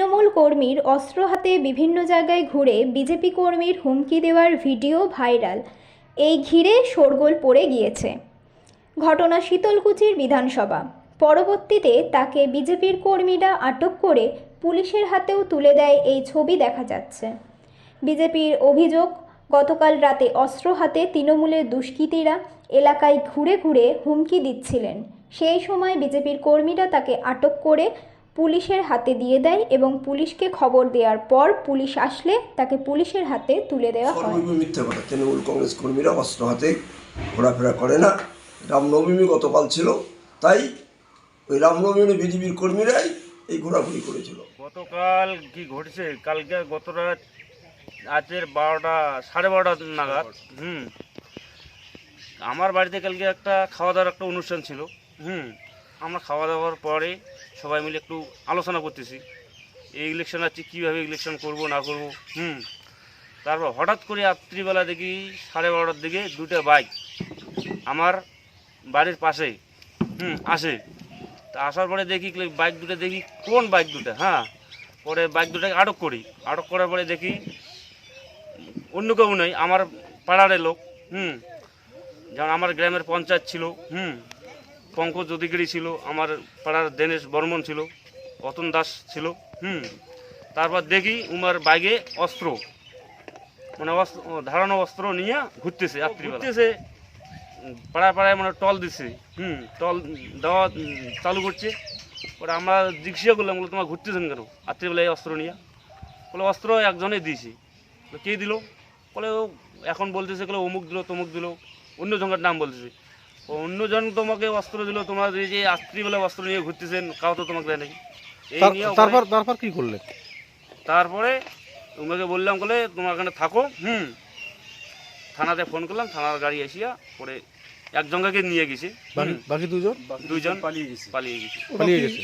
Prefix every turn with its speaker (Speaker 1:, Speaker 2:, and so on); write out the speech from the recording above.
Speaker 1: কর্মীর অস্ত্র হাতে বিভিন্ন জায়গায় ঘুরে বিজেপি কর্মীর হুমকি দেওয়ার ভিডিও ভাইরাল। এই ঘিরে শোরগোল পড়ে গিয়েছে। ঘটনা শীতলকুচির বিধানসভা। পরবর্তীতে তাকে বিজেপির কর্মীরা আটক করে পুলিশের হাতেও তুলে দেয় এই ছবি দেখা যাচ্ছে। বিজেপির অভিযোগ, গতকাল রাতে অস্ত্র হাতে তৃণমূলের দুষ্কৃতীরা এলাকায় ঘুরে ঘুরে হুমকি দিচ্ছিলেন। সেই সময় বিজেপির কর্মীরা তাকে আটক করে পুলিশের হাতে দিয়ে দেয় এবং পুলিশকে খবর দেওয়ার পর পুলিশ আসলে তাকে পুলিশের হাতে তুলে দেওয়া হয়।
Speaker 2: মিথ্যা কথা। তৃণমূল কংগ্রেস কর্মীরা অস্ত্র হাতে ঘোরাফেরা করে না। রামনবমী গতকাল ছিল তাই ওই রামনবমী বিজেপির কর্মীরাই এই ঘোরাঘুরি করেছিল।
Speaker 3: গতকাল কি ঘটেছে? কালকে গত রাত রাতের বারোটা সাড়ে বারোটা নাগাদ হুম। আমার বাড়িতে কালকে একটা খাওয়া দাওয়ার একটা অনুষ্ঠান ছিল হুম। আমরা খাওয়া দাওয়ার পরে সবাই মিলে একটু আলোচনা করতেছি, এই ইলেকশন আছে, কীভাবে ইলেকশন করব, না করব, হুম। তারপর হঠাৎ করে রাত্রিবেলা দেখি সাড়ে বারোটার দিকে দুটো বাইক আমার বাড়ির পাশে, হুম, আসে। তা আসার পরে দেখি বাইক দুটো দেখি, কোন বাইক দুটো? হ্যাঁ পরে বাইক দুটাকে আটক করি। আটক করার পরে দেখি অন্য কেউ নয় আমার পাড়ার লোক, হুম। যেমন আমার গ্রামের পঞ্চায়েত ছিল, হুম। পঙ্কজ অধিকারী ছিল আমার পাড়ার দীনেশ বর্মন ছিল অতন দাস ছিল হুম। তারপর দেখি উমার বাইকে অস্ত্র মানে অস্ত্র ধারানো অস্ত্র নিয়ে ঘুরতেছে রাত্রি ঘুরতেছে? পাড়ায় পাড়ায় মানে টল দিচ্ছে হুম টল দেওয়া চালু করছে। ওরা আমরা জিজ্ঞাসা করলাম বলে তোমার ঘুরতেছেন কেন? রাত্রিবেলায় অস্ত্র নিয়ে। বলে অস্ত্র একজনে দিয়েছি। কে দিল? বলে ও এখন বলতেছে বলে অমুক দিল তমুক দিল। অন্য জনের নাম বলতেছে। অন্যজন তোমাকে অস্ত্র দিল তোমার এই যে রাত্রিবেলা অস্ত্র নিয়ে ঘুরতেছেন কাউ তো তোমাকে দেয় নাকি এই নিয়ে
Speaker 4: তারপর তারপর কি করলে?
Speaker 3: তারপরে তোমাকে বললাম বলে তোমার এখানে থাকো হুম। থানাতে ফোন করলাম থানার গাড়ি এসিয়া পরে একজনকে নিয়ে গেছে।
Speaker 4: বাকি দুজন?
Speaker 3: দুজন পালিয়ে গেছে। পালিয়ে গেছে।
Speaker 4: পালিয়ে গেছে।